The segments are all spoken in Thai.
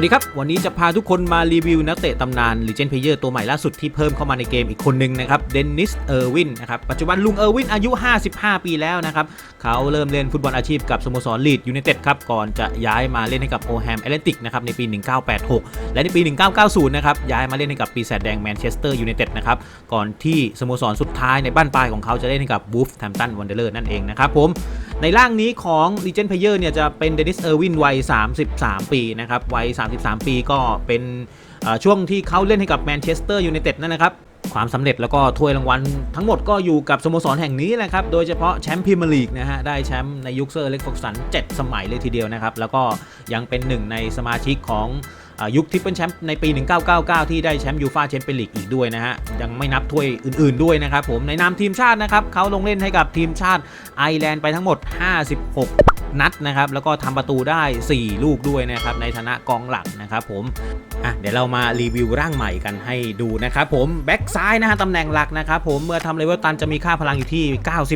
วัสดีครับ วันนี้จะพาทุกคนมารีวิวนักเตะตำนาน Legend Player ตัวใหม่ล่าสุดที่เพิ่มเข้ามาในเกมอีกคนหนึ่งนะครับเดนนิสเออร์วินนะครับปัจจุบันลุงเออร์วินอายุ 55 ปีแล้วนะครับ เขาเริ่มเล่นฟุตบอลอาชีพกับสโมสรลีดยู i นเต็ดครับ ก่อนจะย้ายมาเล่นให้กับโอแฮมแอตเลนติกนะครับในปี 1986 และในปี 1990 นะครับ ย้ายมาเล่นให้กับปีแสดแดงแมนเชสเตอร์ยู i นเต็ดนะครับก่อนที่สโมสรสุดท้ายในบ้านปลายของเขาจะเล่นให้กับบูฟแทมตันวันเดอร์นั่นเองนะครับผม ในร่างนี้ของ Legend Player เนี่ยจะเป็นเดนิสเออร์วินวัย 33 ปีนะครับวัย 33 ปีก็เป็นช่วงที่เขาเล่นให้กับแมนเชสเตอร์ยูไนเต็ดนั่นนะครับ ความสำเร็จแล้วก็ถ้วยรางวัลทั้งหมดก็อยู่กับสโมสรแห่งนี้นะครับ โดยเฉพาะแชมป์พรีเมียร์ลีกนะฮะ ได้แชมป์ในยุคเซอร์เล็กฟอกสัน 7 สมัยเลยทีเดียวนะครับ แล้วก็ยังเป็นหนึ่งในสมาชิกของ ยุคทิปเป็นแชมป์ในปี 1999 ที่ได้แชมป์ยูฟาแชมเปี้ยนลีกอีกด้วยนะฮะ ยังไม่นับถ้วยอื่นๆด้วยนะครับผมในนามทีมชาตินะครับเขาลงเล่นให้กับทีมชาติไอร์แลนด์ไปทั้งหมด 56 นัดนะครับ แล้วก็ทำประตูได้ 4 ลูกด้วยนะครับ ในฐานะกองหลังนะครับผมอะเดี๋ยวเรามารีวิวร่างใหม่กันให้ดูนะครับผมแบ็กซ้ายนะฮะตำแหน่งหลักนะครับผมเมื่อทำเลเวลตันจะมีค่าพลังอยู่ที่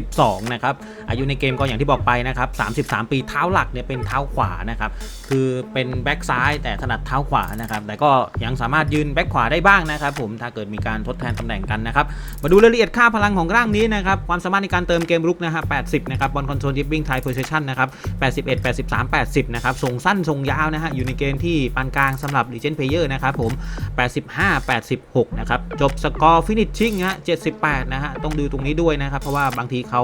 92 นะครับอายุในเกมก็อย่างที่บอกไปนะครับ 33 ปีเท้าหลักเนี่ยเป็นเท้าขวานะครับคือเป็นแบ็กซ้ายแต่ถนัดเท้าขวานะครับแต่ก็ยังสามารถยืนแบ็กขวาได้บ้างนะครับผมถ้าเกิดมีการทดแทนตำแหน่งกันนะครับมาดูรายละเอียดค่าพลังของร่างนี้นะครับความสามารถในการเติมเกมรุกนะฮะ80 นะครับบอลคอนโทรลดิฟวิ่งไทยโพซิชันนะครับ81 83 80 นะครับส่งสั้นส่งยาวนะฮะ อยู่ในเกณฑ์ที่ปานกลางสำหรับ Legend Player นะครับผม 85 86 นะครับ จบสกอร์ฟินิชชิ่งฮะ 78 นะฮะ ต้องดูตรงนี้ด้วยนะครับ เพราะว่าบางทีเขา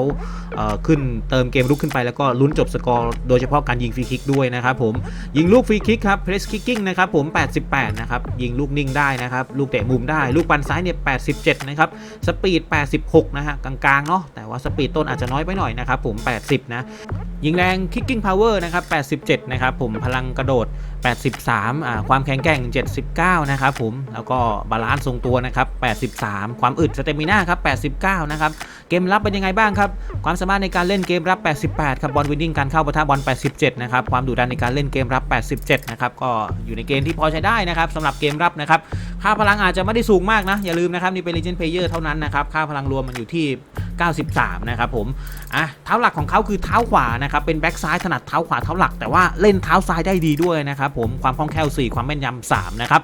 เอ่อขึ้นเติมเกมลุกขึ้นไปแล้วก็ลุ้นจบสกอร์ โดยเฉพาะการยิงฟรีคิกด้วยนะครับผม ยิงลูกฟรีคิกครับเพรสคิกกิ้งนะครับผม 88 นะครับ ยิงลูกนิ่งได้นะครับ ลูกเตะมุมได้ ลูกปันซ้ายเนี่ย 87 นะครับ สปีด 86 นะฮะ กลางๆ เนาะ แต่ว่าสปีดต้นอาจจะน้อยไปหน่อยนะครับผม 80 นะ ยิงแรง kicking power นะครับ 87 นะครับผมพลังกระโดด 83อ่าความแข็งแกร่ง 79 นะครับผม แล้วก็บาลานซ์ทรงตัวนะครับ 83 ความอึดสเตมิน่าครับ 89 นะครับ เกมรับเป็นยังไงบ้างครับ ความสามารถในการเล่นเกมรับ 88 ครับบอลวินนิ่งการเข้าปะทะบอล 87 นะครับ ความดุดันในการเล่นเกมรับ 87 นะครับ ก็อยู่ในเกณฑ์ที่พอใช้ได้นะครับสำหรับเกมรับนะครับ ค่าพลังอาจจะไม่ได้สูงมากนะ อย่าลืมนะครับนี่เป็น Legend Player เท่านั้นนะครับ ค่าพลังรวมมันอยู่ที่ 93 นะครับผม อะ เท้าหลักของเขาคือเท้าขวานะครับ เป็นแบ็กซ้ายถนัดเท้าขวาเท้าหลัก แต่ว่าเล่นเท้าซ้ายได้ดีด้วยนะครับผมความคล่องแคล่ว 4 ความแม่นยำ3นะครับ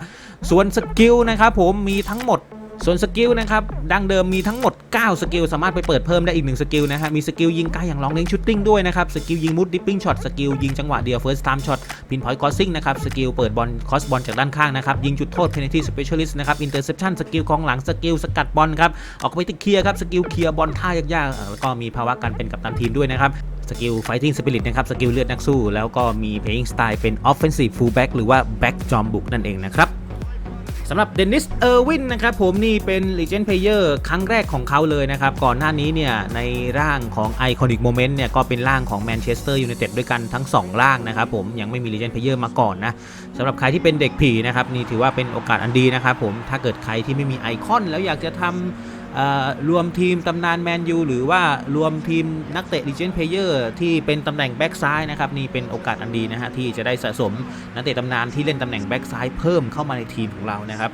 ส่วนสกิลนะครับผมมีทั้งหมด ส่วนสกิลนะครับดังเดิมมีทั้งหมด 9 สกิล สามารถไปเปิดเพิ่มได้อีก 1 สกิลนะฮะมีสกิลยิงไกลอย่างลองเล้งชุตติ้งด้วยนะครับสกิลยิงมุดดิปปิ้งช็อตสกิลยิงจังหวะเดียวเฟิร์สไทม์ช็อตพินพอยต์คอสซิ่งนะครับสกิลเปิดบอลคอสบอลจากด้านข้างนะครับยิงจุดโทษเพน a ี t y สเปเชียลิสต์นะครับอินเตอร์เซปชั่นสกิลกองหลังสกิลสกัดบอลครับออกไปติเคลียร์ครับสกิลเคลียร์บอลท่ายากๆแล้วก็มีภาวะการเป็นกัปตันทีมด้วยนะครับสกิล fighting spirit นะครับสกิลเลือดนักสู้ แล้วก็มี playing style เป็น offensive fullback หรือว่า back จอมบุกนั่นเองนะครับ สำหรับเดนิสเออร์วินนะครับผมนี่เป็น Legend Player ครั้งแรกของเขาเลยนะครับ ก่อนหน้านี้เนี่ยในร่างของ Iconic Moment เนี่ยก็เป็นร่างของแมนเชสเตอร์ยูไนเต็ดด้วยกันทั้ง 2 ร่างนะครับผมยังไม่มี Legend Player มาก่อนนะสำหรับใครที่เป็นเด็กผีนะครับนี่ถือว่าเป็นโอกาสอันดีนะครับผมถ้าเกิดใครที่ไม่มีไอคอนแล้วอยากจะทำ รวมทีมตำนานแมนยูหรือว่ารวมทีมนักเตะดิจิทัลเพลเยอร์ที่เป็นตำแหน่งแบ็กซ้ายนะครับนี่เป็นโอกาสอันดีนะฮะที่จะได้สะสมนักเตะตำนานที่เล่นตำแหน่งแบ็กซ้ายเพิ่มเข้ามาในทีมของเรานะครับ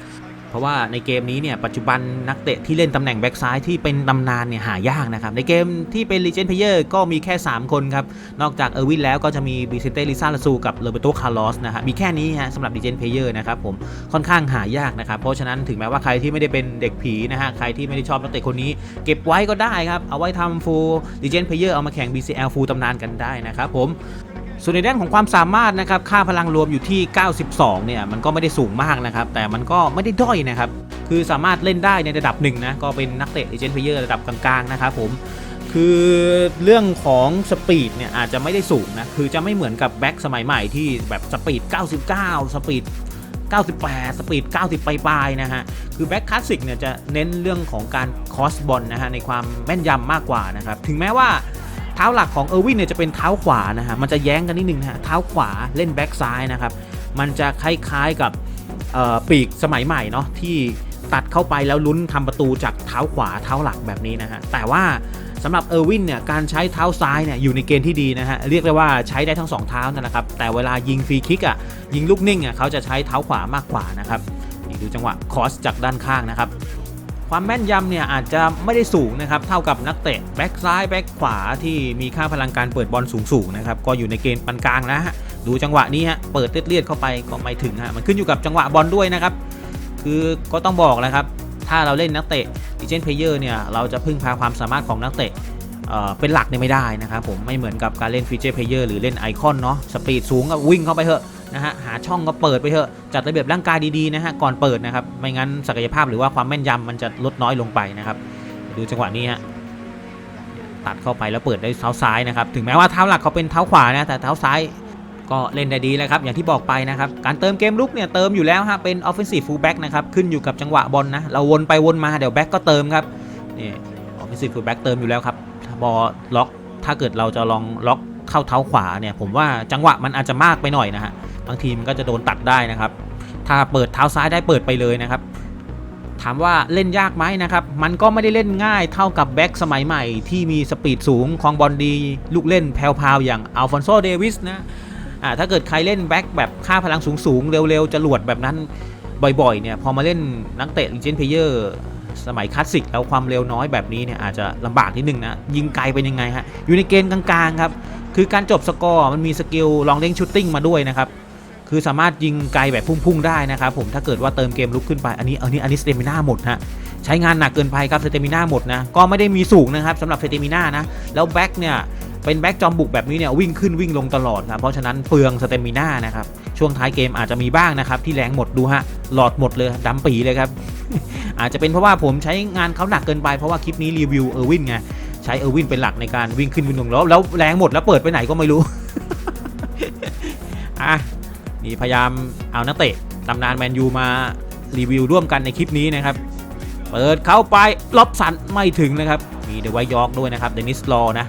เพราะว่าในเกมนี้เนี่ยปัจจุบันนักเตะที่เล่นตำแหน่งแบ็กซ้ายที่เป็นตำนานเนี่ยหายากนะครับ ในเกมที่เป็น Legend Player ก็มีแค่ 3 คนครับ นอกจากเออร์วินแล้วก็จะมีบิเซนเตลิซาลาซูกับโรเบโตคาร์ลอสนะฮะมีแค่นี้ฮะสำหรับ Legend Player นะครับผมค่อนข้างหายากนะครับ เพราะฉะนั้นถึงแม้ว่าใครที่ไม่ได้เป็นเด็กผีนะฮะใครที่ไม่ได้ชอบนักเตะคนนี้ เก็บไว้ก็ได้ครับเอาไว้ทำฟูล Legend Player เอามาแข่ง BCL ฟูลตำนานกันได้นะครับผม ส่วนในด้านของความสามารถนะครับค่าพลังรวมอยู่ที่ 92 เนี่ยมันก็ไม่ได้สูงมากนะครับ แต่มันก็ไม่ได้ด้อยนะครับ คือสามารถเล่นได้ในระดับหนึ่งนะ ก็เป็นนักเตะ Legend Player ระดับกลางๆนะครับผมคือเรื่องของสปีดเนี่ยอาจจะไม่ได้สูงนะ คือจะไม่เหมือนกับแบ็กสมัยใหม่ที่แบบสปีด 99 สปีด 98 สปีด 90 ปลายๆนะฮะ คือแบ็กคลาสสิกเนี่ยจะเน้นเรื่องของการคอสบอลนะฮะในความแม่นยำมากกว่านะครับ ถึงแม้ว่า เท้าหลักของเออร์วินเนี่ยจะเป็นเท้าขวานะฮะมันจะแย้งกันนิดนึงนะฮะเท้าขวาเล่นแบ็กซ้ายนะครับมันจะคล้ายๆกับปีกสมัยใหม่เนาะที่ตัดเข้าไปแล้วลุ้นทำประตูจากเท้าขวาเท้าหลักแบบนี้นะฮะแต่ว่าสำหรับเออร์วินเนี่ยการใช้เท้าซ้ายเนี่ยอยู่ในเกณฑ์ที่ดีนะฮะเรียกได้ว่าใช้ได้ทั้งสองเท้านั่นแหละครับแต่เวลายิงฟรีคิกอะยิงลูกนิ่งอะเขาจะใช้เท้าขวามากกว่านะครับนี่ดูจังหวะคอสจากด้านข้างนะครับ ความแม่นยำเนี่ยอาจจะไม่ได้สูงนะครับเท่ากับนักเตะแบ็กซ้ายแบ็กขวาที่มีค่าพลังการเปิดบอลสูงๆนะครับก็อยู่ในเกณฑ์ปานกลางนะฮะดูจังหวะนี้ฮะเปิดเลียดๆเข้าไปก็ไม่ถึงฮะมันขึ้นอยู่กับจังหวะบอลด้วยนะครับคือก็ต้องบอกแหละครับถ้าเราเล่นนักเตะดิเจนเพเยอร์เนี่ยเราจะพึ่งพาความสามารถของนักเตะเอ่อเป็นหลักเนี่ยไม่ได้นะครับผมไม่เหมือนกับการเล่นฟีเจอร์เพเยอร์หรือเล่นไอคอนเนาะสปีดสูงก็วิ่งเข้าไปเถอะ นะฮะหาช่องก็เปิดไปเถอะจัดระเบียบร่างกายดีๆนะฮะก่อนเปิดนะครับไม่งั้นศักยภาพหรือว่าความแม่นยำมันจะลดน้อยลงไปนะครับ ดูจังหวะนี้ฮะตัดเข้าไปแล้วเปิดได้เท้าซ้ายนะครับถึงแม้ว่าเท้าหลักเขาเป็นเท้าขวานะแต่เท้าซ้ายก็เล่นได้ดีแล้วครับอย่างที่บอกไปนะครับการเติมเกมลุกเนี่ยเติมอยู่แล้วฮะเป็น offensive fullback นะครับขึ้นอยู่กับจังหวะบอลนะเราวนไปวนมาเดี๋ยวแบ็กก็เติมครับนี่ offensive fullback เติมอยู่แล้วครับบอลล็อกถ้าเกิดเราจะลองล็อกเข้าเท้าขวาเนี่ยผมว่าจังหวะมันอาจจะมากไปหน่อยนะฮะ บางทีมันก็จะโดนตัดได้นะครับ ถ้าเปิดเท้าซ้ายได้เปิดไปเลยนะครับ ถามว่าเล่นยากไหมนะครับ มันก็ไม่ได้เล่นง่ายเท่ากับแบ็กสมัยใหม่ ที่มีสปีดสูงคลองบอลดี ลูกเล่นแพรวๆอย่างอัลฟอนโซเดวิสนะอ่าถ้าเกิดใครเล่นแบ็คแบบค่าพลังสูงๆ เร็วๆจะหลวดแบบนั้นบ่อยๆเนี่ยพอมาเล่นนักเตะลีเจนเพเยอร์สมัยคลาสสิกแล้วความเร็วน้อยแบบนี้เนี่ยอาจจะลำบากนิดนึงนะยิงไกลเป็นยังไงฮะอยู่ในเกณฑ์กลางๆครับคือการจบสกอร์มันมีสกิลลองเด้งชูตติ้งมาด้วยนะครับ คือสามารถยิงไกลแบบพุ่งๆได้นะครับผมถ้าเกิดว่าเติมเกมลุกขึ้นไปอันนี้อันนี้อันนี้สเตมิน่าหมดฮะใช้งานหนักเกินไปครับสเตมิน่าหมดนะก็ไม่ได้มีสูงนะครับสำหรับสเตมิน่านะแล้วแบ็กเนี่ยเป็นแบ็กจอมบุกแบบนี้เนี่ยวิ่งขึ้นวิ่งลงตลอดครับเพราะฉะนั้นเปลืองสเตมิน่านะครับช่วงท้ายเกมอาจจะมีบ้างนะครับที่แรงหมดดูฮะหลอดหมดเลยดำปีเลยครับอาจจะเป็นเพราะว่าผมใช้งานเขาหนักเกินไปเพราะว่าคลิปนี้รีวิวเออร์วินไงใช้เออร์วินเป็นหลักในการวิ่งขึ้นวิ่งลงแล้วแล้วแรงหมดแล้วเปิดไปไหนก็ไม่รู้อะ นี่พยายามเอานักเตะตำนานแมนยูมารีวิวร่วมกันในคลิปนี้นะครับ เปิดเข้าไปล็อบสันไม่ถึงนะครับ มีเดวายยอร์กด้วยนะครับเดนิสลอนะ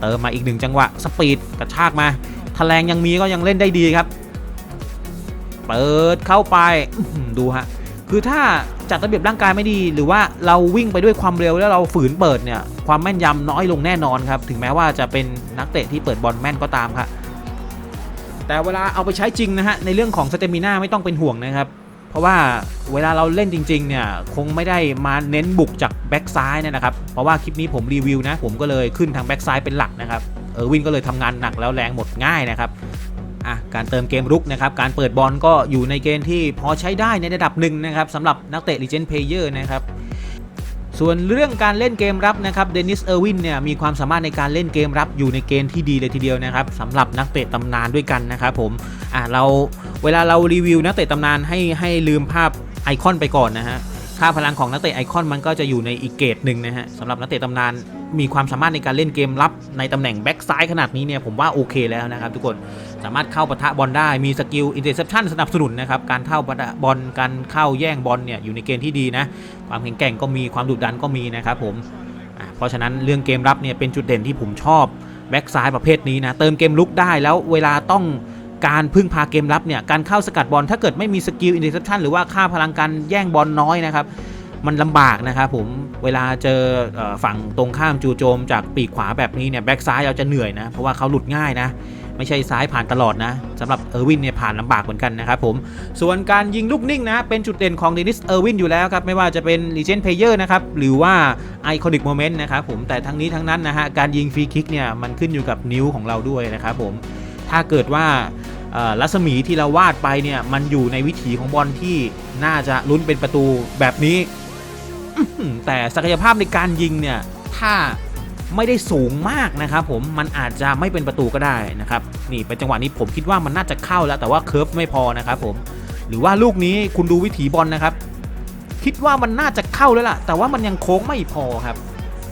เติมมาอีกหนึ่งจังหวะสปีดกระชากมาทแถลงยังมีก็ยังเล่นได้ดีครับ เปิดเข้าไปดูฮะคือถ้าจัดระเบียบร่างกายไม่ดี หรือว่าเราวิ่งไปด้วยความเร็วแล้วเราฝืนเปิดเนี่ยความแม่นยำน้อยลงแน่นอนครับ ถึงแม้ว่าจะเป็นนักเตะที่เปิดบอลแม่นก็ตามครับ แต่เวลาเอาไปใช้จริงนะฮะในเรื่องของสเตมิน่าไม่ต้องเป็นห่วงนะครับ เพราะว่าเวลาเราเล่นจริงๆเนี่ยคงไม่ได้มาเน้นบุกจากแบ็กซ้ายนะครับ เพราะว่าคลิปนี้ผมรีวิวนะ ผมก็เลยขึ้นทางแบ็กซ้ายเป็นหลักนะครับเออวินก็เลยทำงานหนักแล้วแรงหมดง่ายนะครับอะการเติมเกมรุกนะครับการเปิดบอลก็อยู่ในเกณฑ์ที่พอใช้ได้ในระดับหนึ่งนะครับสำหรับนักเตะ Legend Player นะครับ ส่วนเรื่องการเล่นเกมรับนะครับเดนิสเออร์วินเนี่ยมีความสามารถในการเล่นเกมรับอยู่ในเกณฑ์ที่ดีเลยทีเดียวนะครับสำหรับนักเตะตำนานด้วยกันนะครับผมอ่าเราเวลาเรารีวิวนักเตะตำนานให้ให้ลืมภาพไอคอนไปก่อนนะฮะค่าพลังของนักเตะไอคอนมันก็จะอยู่ในอีกเกรดหนึ่งนะฮะสำหรับนักเตะตำนาน มีความสามารถในการเล่นเกมรับในตำแหน่งแบ็กซ้ายขนาดนี้เนี่ยผมว่าโอเคแล้วนะครับทุกคนสามารถเข้าปะทะบอลได้มีสกิลอินเตอร์เซปชันสนับสนุนนะครับการเข้าปะทะบอลการเข้าแย่งบอลเนี่ยอยู่ในเกณฑ์ที่ดีนะ ความแข็งแกร่งก็มีความดุดันก็มีนะครับผมเพราะฉะนั้นเรื่องเกมรับเนี่ยเป็นจุดเด่นที่ผมชอบแบ็กซ้ายประเภทนี้นะเติมเกมลุกได้แล้วเวลาต้องการพึ่งพาเกมรับเนี่ยการเข้าสกัดบอลถ้าเกิดไม่มีสกิลอินเ r อร์เซปชันหรือว่าค่าพลังการแย่งบอลน้อยนะครับ มันลำบากนะครับผมเวลาเจอฝั่งตรงข้ามจูโจมจากปีกขวาแบบนี้เนี่ยแบ็กซ้ายเราจะเหนื่อยนะ เพราะว่าเขาหลุดง่ายนะ ไม่ใช่ซ้ายผ่านตลอดนะสำหรับเออร์วินเนี่ยผ่านลำบากเหมือนกันนะครับผมส่วนการยิงลูกนิ่งนะ เป็นจุดเด่นของเดนิสเออร์วินอยู่แล้วครับ ไม่ว่าจะเป็น Legend Player นะครับ หรือว่า Iconic Moment นะครับผมแต่ทั้งนี้ทั้งนั้นนะฮะการยิงฟรีคิกเนี่ยมันขึ้นอยู่กับนิ้วของเราด้วยนะครับผมถ้าเกิดว่ารัศมีที่เราวาดไปเนี่ยมันอยู่ในวิถีของบอลที่น่าจะลุ้นเป็นประตูแบบนี้ แต่ศักยภาพในการยิงเนี่ย ถ้าไม่ได้สูงมากนะครับผมมันอาจจะไม่เป็นประตูก็ได้นะครับนี่เป็นจังหวะนี้ผมคิดว่ามันน่าจะเข้าแล้วแต่ว่าเคิร์ฟไม่พอนะครับผมหรือว่าลูกนี้คุณดูวิถีบอลนะครับ คิดว่ามันน่าจะเข้าแล้วล่ะ แต่ว่ามันยังโค้งไม่พอครับ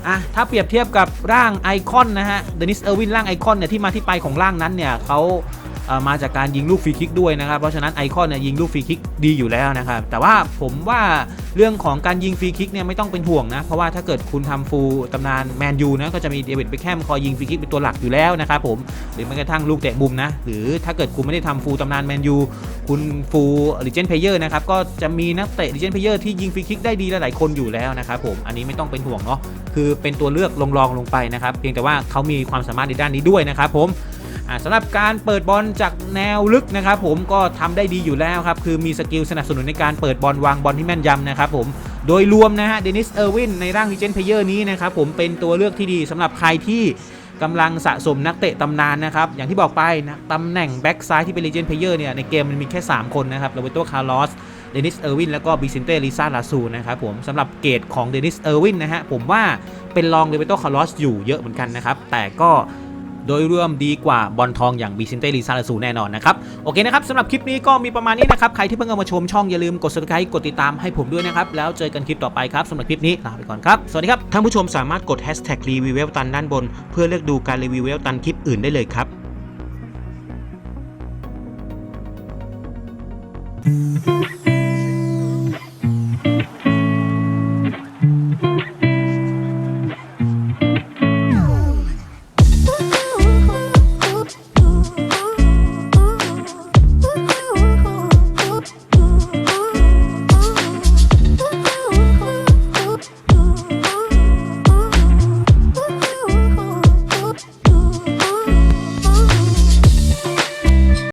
อะถ้าเปรียบเทียบกับร่างไอคอนนะฮะเดนิสเออร์วินร่างไอคอนเนี่ยที่มาที่ไปของร่างนั้นเนี่ยเขา มาจากการยิงลูกฟรีคิกด้วยนะครับเพราะฉะนั้นไอคอนเนี่ยยิงลูกฟรีคิกดีอยู่แล้วนะครับแต่ว่าผมว่าเรื่องของการยิงฟรีคิกเนี่ยไม่ต้องเป็นห่วงนะเพราะว่าถ้าเกิดคุณทำฟูลตำนานแมนยูนะก็จะมีเดวิดเบคแฮมคอยยิงฟรีคิกเป็นตัวหลักอยู่แล้วนะครับผมหรือแม้กระทั่งลูกเตะมุมนะหรือถ้าเกิดคุณไม่ได้ทำฟูลตำนานแมนยูคุณฟูลลิเจนเพเยอร์นะครับก็จะมีนักเตะลิเจนเพเยอร์ที่ยิงฟรีคิกได้ดีหลายๆคนอยู่แล้วนะครับผมอันนี้ไม่ต้องเป็นห่วงเนาะคือเป็นตัวเลือกลองๆลงไปนะครับเพียงแต่ว่าเขามีความสามารถในด้านนี้ด้วยนะครับผม สำหรับการเปิดบอลจากแนวลึกนะครับผมก็ทำได้ดีอยู่แล้วครับ คือมีสกิลสนับสนุนในการเปิดบอลวางบอลที่แม่นยำนะครับผมโดยรวมนะฮะเดนิสเออร์วินในร่างลิเจนเพเยอร์นี้นะครับผมเป็นตัวเลือกที่ดีสำหรับใครที่กำลังสะสมนักเตะตำนานนะครับ อย่างที่บอกไปนะตำแหน่งแบ็กซ้ายที่เป็น Legend Player เนี่ยในเกมมันมีแค่ 3 คนนะครับโรเบโตคาร์ลอสเดนิสเออร์วินแล้วก็บิซินเต้ลิซาลาซูนะครับผมสำหรับเกรดของเดนิสเออร์วินนะฮะผมว่าเป็นรองโรเบโตคาร์ลอสอยู่เยอะเหมือนกันนะครับ แต่ก็ โดยรวมดีกว่าบอลทองอย่างบิซินเตลิซาลาซูแน่นอนนะครับ โอเคนะครับสำหรับคลิปนี้ก็มีประมาณนี้นะครับ ใครที่เพิ่งเอามาชมช่องอย่าลืมกด subscribe กดติดตามให้ผมด้วยนะครับ แล้วเจอกันคลิปต่อไปครับสำหรับคลิปนี้ลาไปก่อนครับ สวัสดีครับ ท่านผู้ชมสามารถกด hashtag รีวิวเวลตันด้านบน เพื่อเลือกดูการรีวิวเวลตันคลิปอื่นได้เลยครับ Thank